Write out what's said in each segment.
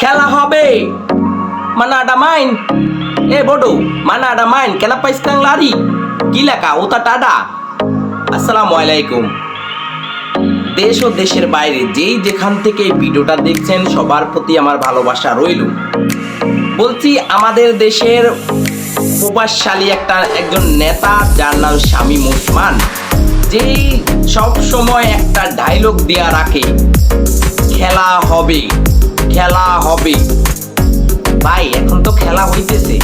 খেলা হবে। ada main eh bodoh mana ada main kenapa sekarang lari gila kah ওটা টাডা। আসসালামু আলাইকুম। দেশ ও দেশের বাইরে যেই যেখান থেকে ভিডিওটা দেখছেন, সবার প্রতি আমার ভালোবাসা রইল। বলছি, আমাদের দেশের প্রভাবশালী একটা একজন নেতা, যার নাম শামীম ওসমান, যেই সব সময় একটা ডায়লগ দেয়া রাখে, খেলা হবে। খেলা হবে। ভাই এখন তো খেলা হইতেছে।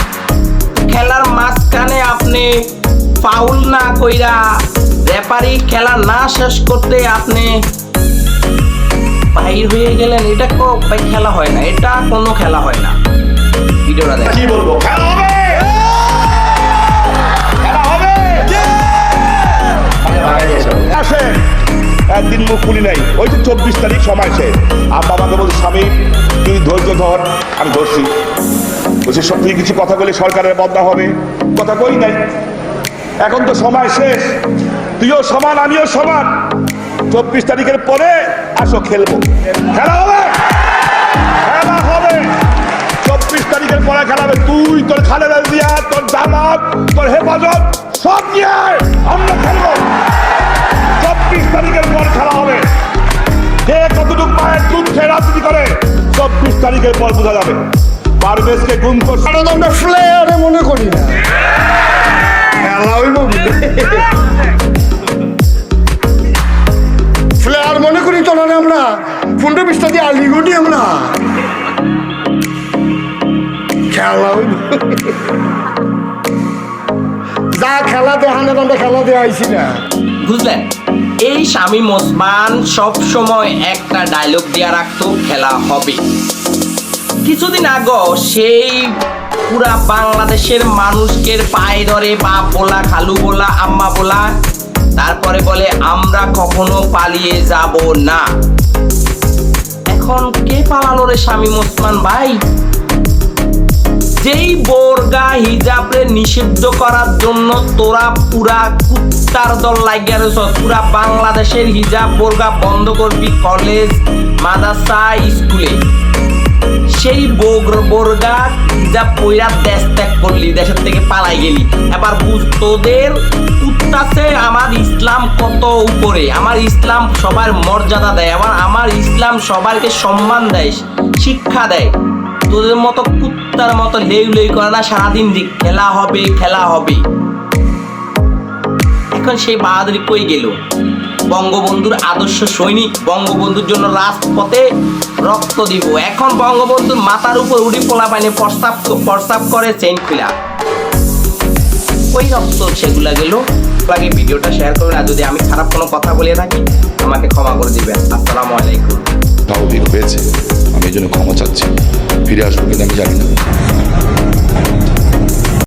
খেলার মাঝখানে আপনি ফাউল না কইরা রেফারি খেলা না শেষ করতে আপনি বাহির হয়ে গেলেন। এটা কো ভাই খেলা হয় না। এটা কোনো খেলা হয় না। ভিডিওটা দেখ কি বলব? খেলা হবে! খেলা হবে! আসেন। একদিন মুখ খুলি নাই। ওই তো চব্বিশ তারিখ সময় শেষ আর বাবাকে বলছে স্বামী ধর, আমি ধরছি। বলছি তুই কিছু কথা বলে সরকারের বদনা হবে। কথা কই নাই। এখন তো সময় শেষ। তুইও সমান, আমিও সমান। চব্বিশ তারিখের পরে আসো খেলব। খেলা হবে। খেলা হবে। চব্বিশ তারিখের পরে খেলা হবে তুই, তোর খালেদা জিয়া, তোর জামাত তোর হেফাজত, সব নিয়ে আমরা খেলব। চব্বিশ তারিখের পর খেলা হবে। কে কতটুকু মায়ের দুধ খেয়ে রাজনীতি করে? চব্বিশ তারিখের পর বোঝা যাবে। পারভেজকে গুম করছে আমরা ফ্লেয়ারে মনে করি না। খেলা হইব ফ্লেয়ার মনে করি তো না আমরা। পনেরো বিশটা দিয়ে আলিগুটি আমরা। খেলা হইব। যা খেলা দেখানে আমরা খেলা দিয়ে আইছি না। বুঝলেন এই শামীম ওসমান সব সময় একটা ডায়লগ দেয়া রাখতো, খেলা হবে। কিছুদিন আগে সেই পুরা বাংলাদেশের মানুষকে পায়ে ধরে বাপ বলা, খালু বলা, আম্মা বলা, তারপরে বলে, আমরা কখনো পালিয়ে যাব না। এখন কে পালালো রে শামীম ওসমান ভাই? যেই বোরগা হিজাবরে নিষিদ্ধ করার জন্য তোরা পুরা কুত্তার দল লাগিয়া রয়েছ পুরা বাংলাদেশের হিজাব বোরগা বন্ধ করবি কলেজ মাদ্রাসা স্কুলে সেই বোর বোরগা হিজাব পইরা দেশ ত্যাগ করলি, দেশের থেকে পালাই গেলি। এবার বুঝ, তোদের কুত্তাছে আমার ইসলাম কত উপরে? আমার ইসলাম সবার মর্যাদা দেয়, আবার আমার ইসলাম সবাইকে সম্মান দেয়, শিক্ষা দেয়। তোদের মতো, কুত্তার মতো লেউ করে না, সারাদিন দিক খেলা হবে খেলা হবে। এখন সেই বাহাদুরি কই গেল? বঙ্গবন্ধুর আদর্শ সৈনিক, বঙ্গবন্ধুর জন্য রাজপথে রক্ত দিব। এখন বঙ্গবন্ধুর মাথার উপর উড়ি পোলা পানি প্রস্তাব প্রস্তাব করে চেন খুলা ওই রক্ত? সেগুলা গেল। আগে ভিডিওটা শেয়ার করবেন, আর যদি আমি খারাপ কোনো কথা বলে থাকি, আমাকে ক্ষমা করে দিবেন। আসসালামু আলাইকুম। Gracias, porque también